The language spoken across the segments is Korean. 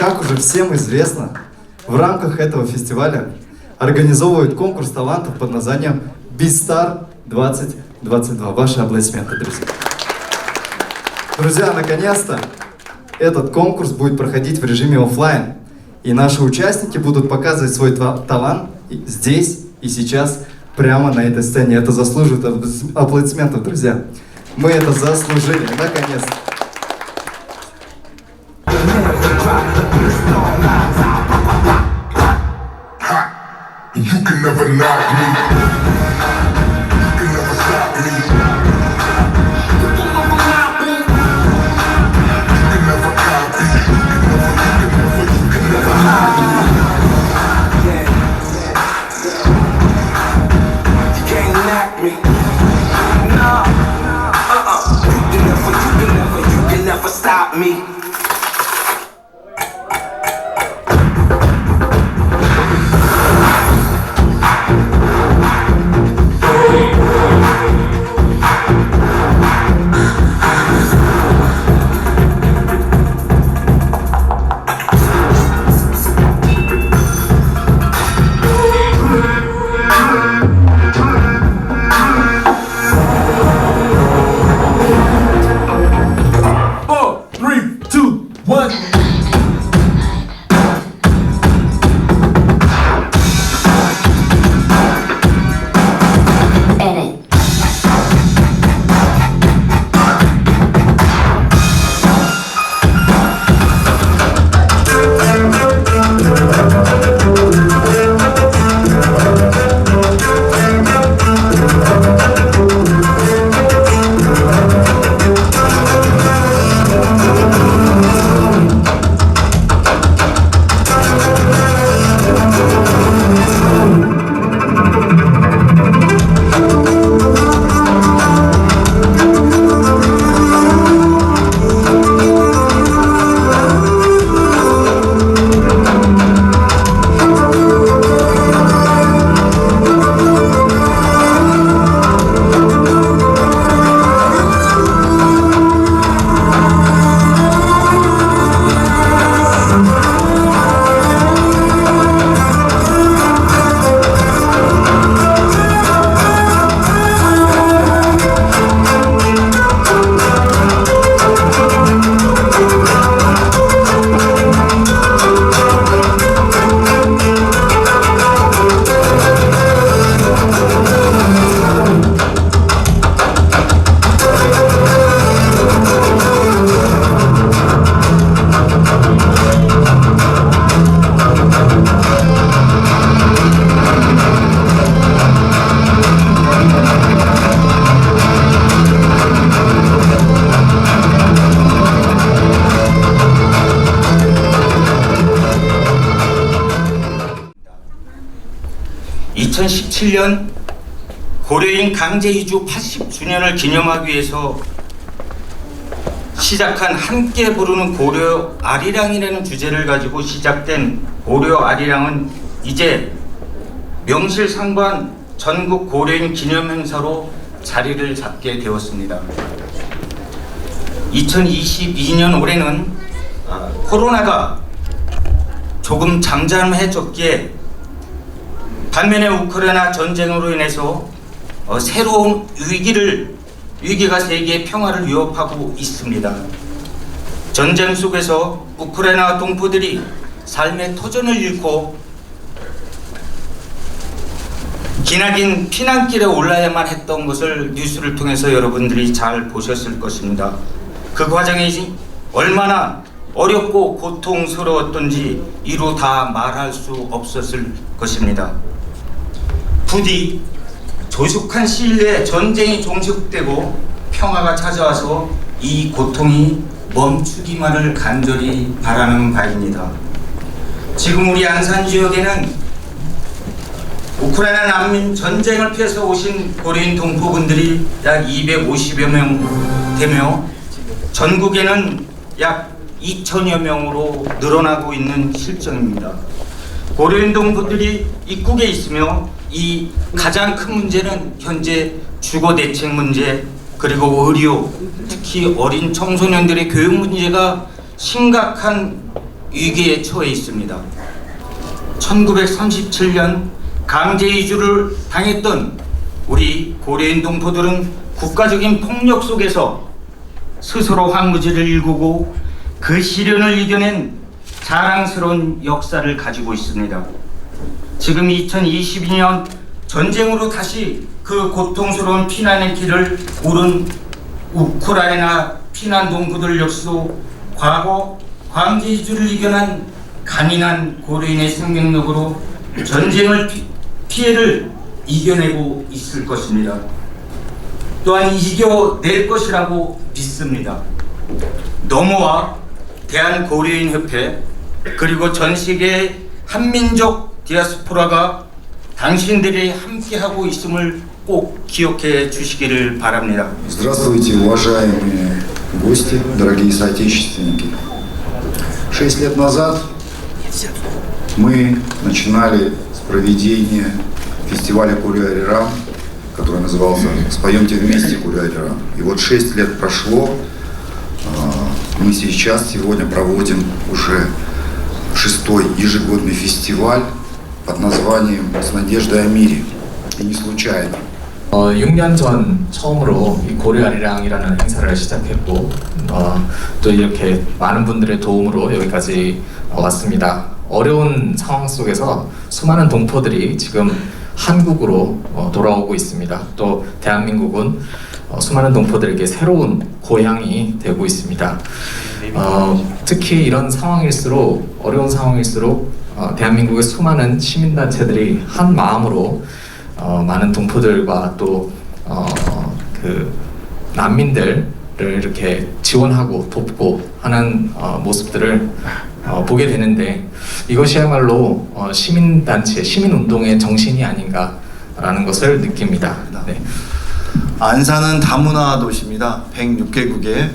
Как уже всем известно, в рамках этого фестиваля организовывают конкурс талантов под названием Бистар 2022. Ваши аплодисменты, друзья. Друзья, наконец-то этот конкурс будет проходить в режиме оффлайн. И наши участники будут показывать свой та- талант здесь и сейчас, прямо на этой сцене. Это заслуживает аплодис- аплодисментов, друзья. Мы это заслужили, наконец-то. me. 2017년 고려인 강제이주 80주년을 기념하기 위해서 시작한 함께 부르는 고려 아리랑이라는 주제를 가지고 시작된 고려 아리랑은 이제 명실상부한 전국 고려인 기념행사로 자리를 잡게 되었습니다. 2022년 올해는 아, 코로나가 조금 잠잠해졌기에 반면에 우크라이나 전쟁으로 인해서 어, 새로운 위기를 위기가 세계의 평화를 위협하고 있습니다. 전쟁 속에서 우크라이나 동포들이 삶의 터전을 잃고 기나긴 피난길에 올라야만 했던 것을 뉴스를 통해서 여러분들이 잘 보셨을 것입니다. 그 과정이 얼마나 어렵고 고통스러웠던지 이루 다 말할 수 없었을 것입니다. 부디 조속한 시일 내에 전쟁이 종식되고 평화가 찾아와서 이 고통이 멈추기만을 간절히 바라는 바입니다. 지금 우리 안산 지역에는 우크라이나 난민 전쟁을 피해서 오신 고려인 동포분들이 약 250여 명 되며 전국에는 약 2천여 명으로 늘어나고 있는 실정입니다. 고려인 동포들이 입국에 있으며 이 가장 큰 문제는 현재 주거 대책 문제 그리고 의료 특히 어린 청소년들의 교육 문제가 심각한 위기에 처해 있습니다. 1937년 강제 이주를 당했던 우리 고려인 동포들은 국가적인 폭력 속에서 스스로 황무지를 일구고 그 시련을 이겨낸 자랑스러운 역사를 가지고 있습니다. 지금 2022년 전쟁으로 다시 그 고통스러운 피난의 길을 오른 우크라이나 피난 동포들 역시도 과거 광제 이주를 이겨낸 간인한 고려인의 생명력으로 전쟁을 피, 피해를 이겨내고 있을 것입니다. 또한 이겨낼 것이라고 믿습니다. 너머와 대한고려인협회 그리고 전 세계 한민족 디아스포라가 당신들이 함께하고 있음을 꼭 기억해 주시기를 바랍니다. Здравствуйте, уважаемые гости, дорогие соотечественники. Шесть лет назад мы начинали с проведения фестиваля Курю-Ариран, который назывался «Споемте вместе Курю-Ариран». И вот шесть лет прошло, а, мы сейчас, сегодня проводим уже шестой ежегодный фестиваль под названием «С надеждой о мире». И не случайно. 어, 6년 전 처음으로 이 고려아리랑이라는 행사를 시작했고 어, 또 이렇게 많은 분들의 도움으로 여기까지 어, 왔습니다. 어려운 상황 속에서 수많은 동포들이 지금 한국으로 어, 돌아오고 있습니다. 또 대한민국은 어, 수많은 동포들에게 새로운 고향이 되고 있습니다. 어, 특히 이런 상황일수록 어려운 상황일수록 어, 대한민국의 수많은 시민단체들이 한 마음으로 어, 많은 동포들과 또 어, 그 난민들을 이렇게 지원하고 돕고 하는 어, 모습들을 어, 보게 되는데 이것이야말로 어, 시민단체, 시민운동의 정신이 아닌가라는 것을 느낍니다. 네. 안산은 다문화 도시입니다. 106개국의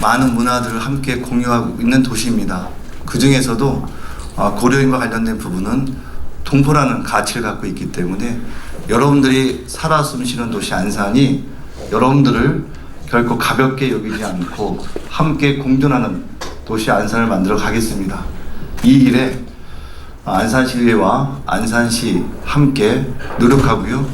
많은 문화들을 함께 공유하고 있는 도시입니다. 그 중에서도 어, 고려인과 관련된 부분은 동포라는 가치를 갖고 있기 때문에 여러분들이 살아 숨쉬는 도시 안산이 여러분들을 결코 가볍게 여기지 않고 함께 공존하는 도시 안산을 만들어 가겠습니다. 이 일에 안산시의회와 안산시 함께 노력하고요.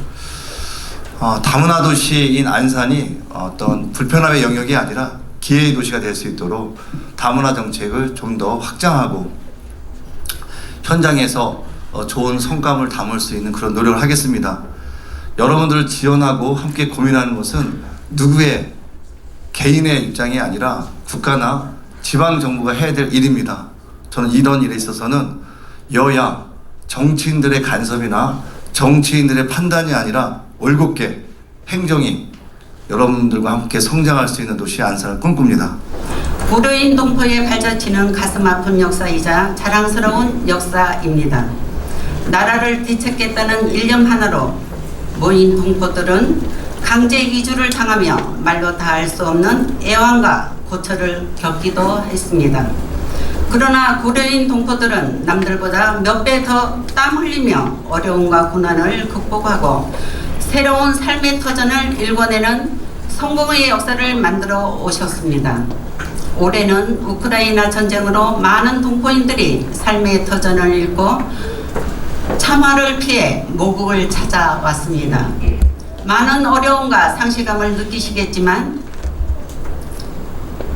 어, 다문화 도시인 안산이 어떤 불편함의 영역이 아니라 기회의 도시가 될 수 있도록 다문화 정책을 좀 더 확장하고 현장에서 어, 좋은 성과물 담을 수 있는 그런 노력을 하겠습니다. 여러분들을 지원하고 함께 고민하는 것은 누구의 개인의 입장이 아니라 국가나 지방 정부가 해야 될 일입니다. 저는 이런 일에 있어서는 여야 정치인들의 간섭이나 정치인들의 판단이 아니라 올곧게 행정이 여러분들과 함께 성장할 수 있는 도시 안산을 꿈꿉니다. 고려인 동포의 발자취는 가슴 아픈 역사이자 자랑스러운 역사입니다. 나라를 되찾겠다는 일념 하나로 모인 동포들은 강제 이주를 당하며 말로 다 할 수 없는 애환과 고초를 겪기도 했습니다. 그러나 고려인 동포들은 남들보다 몇 배 더 땀 흘리며 어려움과 고난을 극복하고 새로운 삶의 터전을 일궈내는 성공의 역사를 만들어 오셨습니다. 올해는 우크라이나 전쟁으로 많은 동포인들이 삶의 터전을 잃고 참화를 피해 모국을 찾아왔습니다. 많은 어려움과 상실감을 느끼시겠지만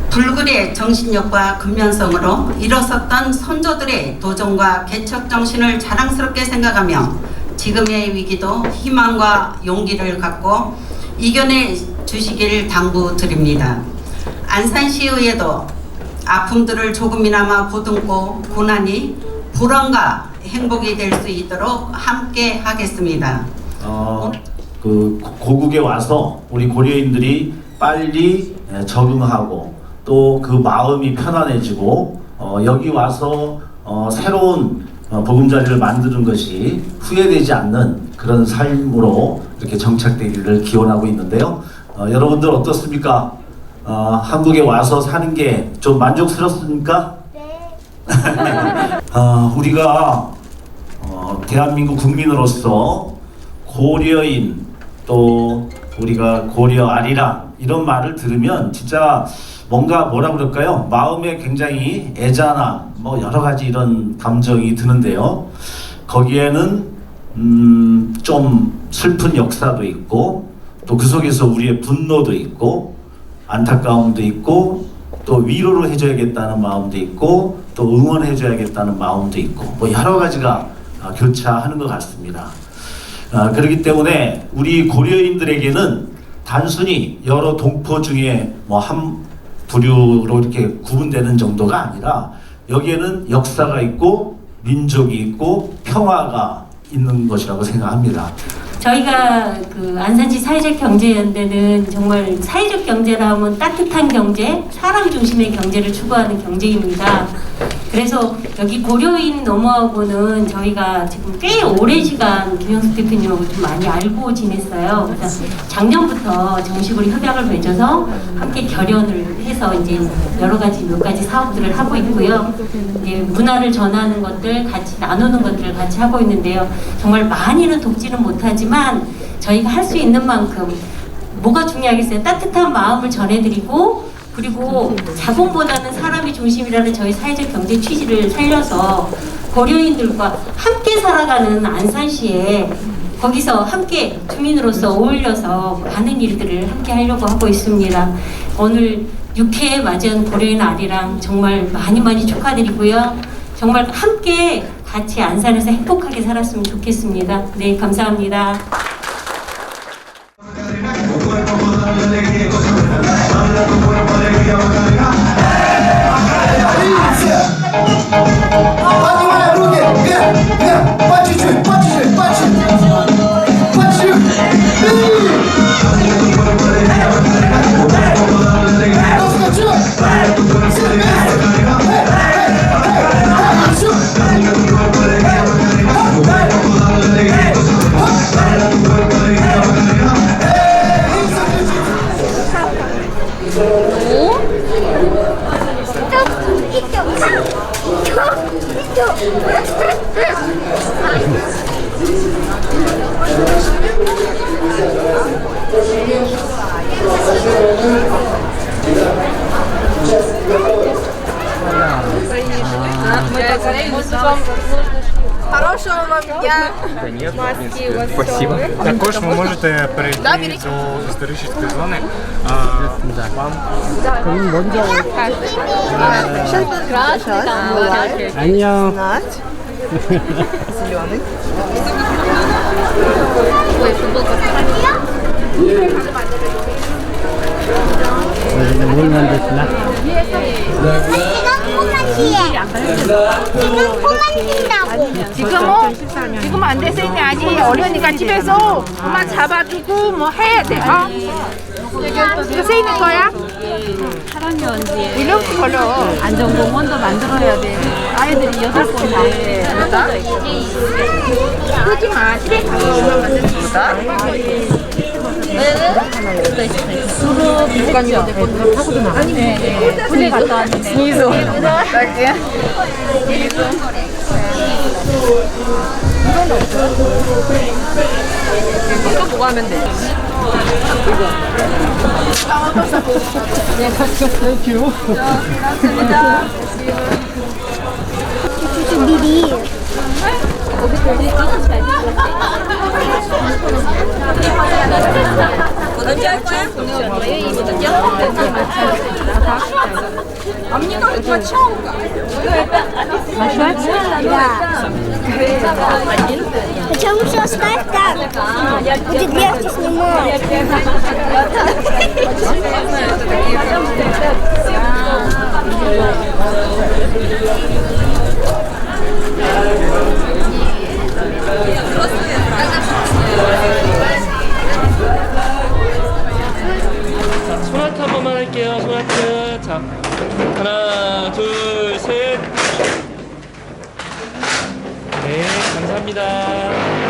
불굴의 정신력과 근면성으로 일어섰던 선조들의 도전과 개척 정신을 자랑스럽게 생각하며 지금의 위기도 희망과 용기를 갖고 이겨내 주시길 당부드립니다. 안산시의회도 아픔들을 조금이나마 보듬고 고난이 불안과 행복이 될 수 있도록 함께 하겠습니다. 어, 그 고- 고국에 와서 우리 고려인들이 빨리 에, 적응하고 또 그 마음이 편안해지고 어, 여기 와서 어, 새로운 어, 보금자리를 만드는 것이 후회되지 않는 그런 삶으로 이렇게 정착되기를 기원하고 있는데요. 어, 여러분들 어떻습니까? 어, 한국에 와서 사는 게 좀 만족스럽습니까? 아, 우리가 어, 대한민국 국민으로서 고려인 또 우리가 고려 아리랑 이런 말을 들으면 진짜 뭔가 뭐라 그럴까요? 마음에 굉장히 애잔함 뭐 여러 가지 이런 감정이 드는데요. 거기에는 음, 좀 슬픈 역사도 있고 또 그 속에서 우리의 분노도 있고 안타까움도 있고 또 위로를 해줘야겠다는 마음도 있고 또 응원해줘야겠다는 마음도 있고 뭐 여러 가지가 아, 교차하는 것 같습니다. 아, 그렇기 때문에 우리 고려인들에게는 단순히 여러 동포 중에 뭐 한 부류로 이렇게 구분되는 정도가 아니라 여기에는 역사가 있고 민족이 있고 평화가 있는 것이라고 생각합니다. 저희가 그 안산시 사회적 경제연대는 정말 사회적 경제라 하면 따뜻한 경제, 사람 중심의 경제를 추구하는 경제입니다. 그래서 여기 고려인 넘어하고는 저희가 지금 꽤 오랜 시간 김영숙 대표님하고 좀 많이 알고 지냈어요. 그래서 작년부터 정식으로 협약을 맺어서 함께 결연을 해서 이제 여러 가지 몇 가지 사업들을 하고 있고요. 이제 문화를 전하는 것들 같이 나누는 것들을 같이 하고 있는데요. 정말 많이는 돕지는 못하지만 저희가 할 수 있는 만큼 뭐가 중요하겠어요? 따뜻한 마음을 전해드리고 그리고 자본보다는 사람이 중심이라는 저희 사회적 경제 취지를 살려서 고려인들과 함께 살아가는 안산시에 거기서 함께 주민으로서 어울려서 많은 일들을 함께 하려고 하고 있습니다. 오늘 6회에 맞은 고려인 아리랑 정말 많이 많이 축하드리고요. 정말 함께 같이 안산에서 행복하게 살았으면 좋겠습니다. 네, 감사합니다. Поки ні. Маски у вас Спасибо. Також ви можете перейти Да, берите. до історичної зони. А, вам Сейчас красный, там, Зеленый. Ой, футболка. 지금은 지금 안 됐으니 아직 어려니까 집에서 엄마 잡아주고 뭐 해야 돼. 어? 이거 쓰이는 거야? 사람이 언제 1년 걸려. 안전공원도 만들어야 돼. 아이들이 여섯 번째. 그러지 마. 집에 가서 엄마 만들어줄 까? 수로 비슷하죠? 타고도 나가. 아니, 네. 군대 갔다 왔는데. 미소. 이거 뭐가 하면 돼? 할 거야? 뭐든지 언니가 А мне нужен мочалка. Да. Хотя лучше оставь так. Будет легче снимать. Thank you. 손아트 한 번만 할게요. 손아트. 자, 하나, 둘, 셋. 네, 감사합니다.